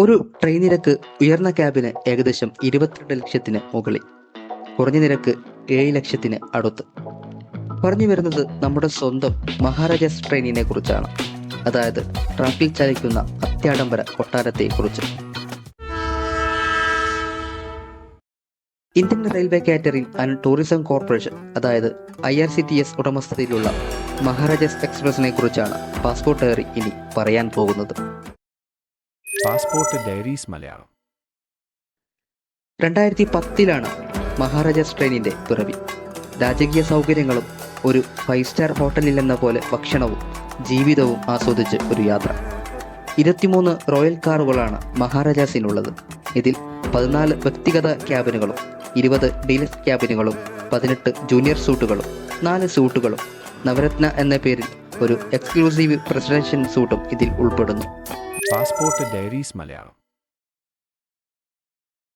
ഒരു ട്രെയിൻ നിരക്ക് ഉയർന്ന ക്യാബിന് ഏകദേശം ഇരുപത്തിരണ്ട് ലക്ഷത്തിന് മുകളിൽ. കുറഞ്ഞ നിരക്ക് ഏഴ് ലക്ഷത്തിന് അടുത്ത്. പറഞ്ഞു വരുന്നത് നമ്മുടെ സ്വന്തം മഹാരാജാസ് ട്രെയിനിനെ കുറിച്ചാണ്. അതായത് ട്രാക്കിൽ ചലിക്കുന്ന അത്യാഡംബര കൊട്ടാരത്തെ കുറിച്ച് Indian railway catering and tourism corporation അതായത് I R C T C ഉടമസ്ഥതയിലുള്ള മഹാരാജാസ് എക്സ്പ്രസിനെ കുറിച്ചാണ് പാസ്പോർട്ട് ഏറി ഇനി പറയാൻ പോകുന്നത്. Passport diaries Malayalam. രണ്ടായിരത്തി പത്തിലാണ് മഹാരാജാസ് ട്രെയിനിന്റെ പിറവി രാജകീയ സൗകര്യങ്ങളും ഒരു ഫൈവ് സ്റ്റാർ ഹോട്ടലിലെന്ന പോലെ ഭക്ഷണവും ജീവിതവും ആസ്വദിച്ച് ഒരു യാത്ര. ഇരുപത്തിമൂന്ന് റോയൽ കാറുകളാണ് മഹാരാജാസിനുള്ളത്. ഇതിൽ പതിനാല് വ്യക്തിഗത ക്യാബിനുകളും ഇരുപത് ഡീലക്സ് ക്യാബിനുകളും പതിനെട്ട് ജൂനിയർ സൂട്ടുകളും നാല് സൂട്ടുകളും നവരത്ന എന്ന പേരിൽ ഒരു എക്സ്ക്ലൂസീവ് പ്രസിഡൻഷ്യൽ സൂട്ടും ഇതിൽ ഉൾപ്പെടുന്നു. Passport diaries Malayalam.